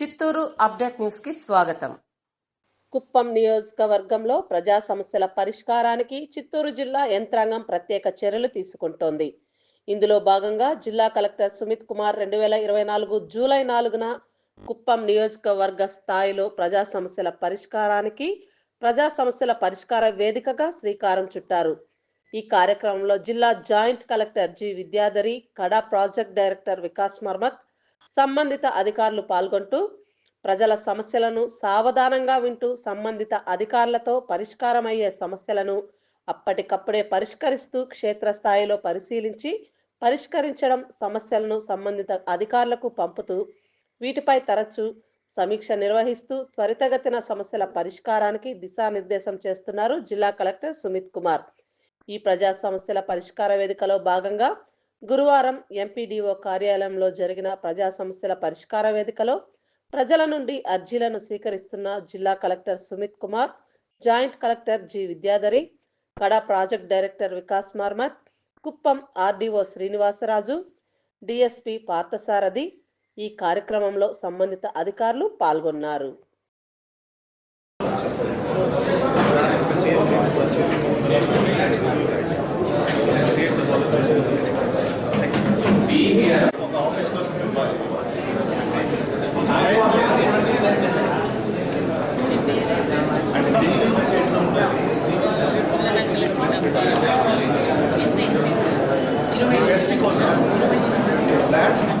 Chittoor update న్యూస్కి స్వాగతం. కుప్పం నియోజకవర్గంలో ప్రజా సమస్యల పరిష్కారానికి చిత్తూరు జిల్లా యంత్రాంగం ప్రత్యేక చర్యలు తీసుకుంటోంది. ఇందులో భాగంగా జిల్లా కలెక్టర్ సుమిత్ కుమార్ రెండు వేల ఇరవై నాలుగు జూలై నాలుగున కుప్పం నియోజకవర్గ స్థాయిలో ప్రజా సమస్యల పరిష్కారానికి ప్రజా సమస్యల పరిష్కార వేదికగా శ్రీకారం చుట్టారు. ఈ కార్యక్రమంలో జిల్లా జాయింట్ కలెక్టర్ జి. విద్యాధరి కడా ప్రాజెక్ట్ డైరెక్టర్ వికాస్ మర్మత్ సంబంధిత అధికారులు పాల్గొంటూ ప్రజల సమస్యలను సావధానంగా వింటూ సంబంధిత అధికారులతో పరిష్కారమయ్యే సమస్యలను అప్పటికప్పుడే పరిష్కరిస్తూ క్షేత్రస్థాయిలో పరిశీలించి పరిష్కరించడం సమస్యలను సంబంధిత అధికారులకు పంపుతూ వీటిపై తరచూ సమీక్ష నిర్వహిస్తూ త్వరితగతిన సమస్యల పరిష్కారానికి దిశానిర్దేశం చేస్తున్నారు జిల్లా కలెక్టర్ సుమిత్ కుమార్. ఈ ప్రజా సమస్యల పరిష్కార వేదికలో భాగంగా గురువారం ఎంపీడీఓ కార్యాలయంలో జరిగిన ప్రజా సమస్యల పరిష్కార వేదికలో ప్రజల నుండి అర్జీలను స్వీకరిస్తున్న జిల్లా collector Sumit Kumar joint collector G Vidyadhari KADA project director Vikas Marmat Kuppam RDO Srinivasaraju DSP Parthasarathi ఈ కార్యక్రమంలో సంబంధిత అధికారులు పాల్గొన్నారు. land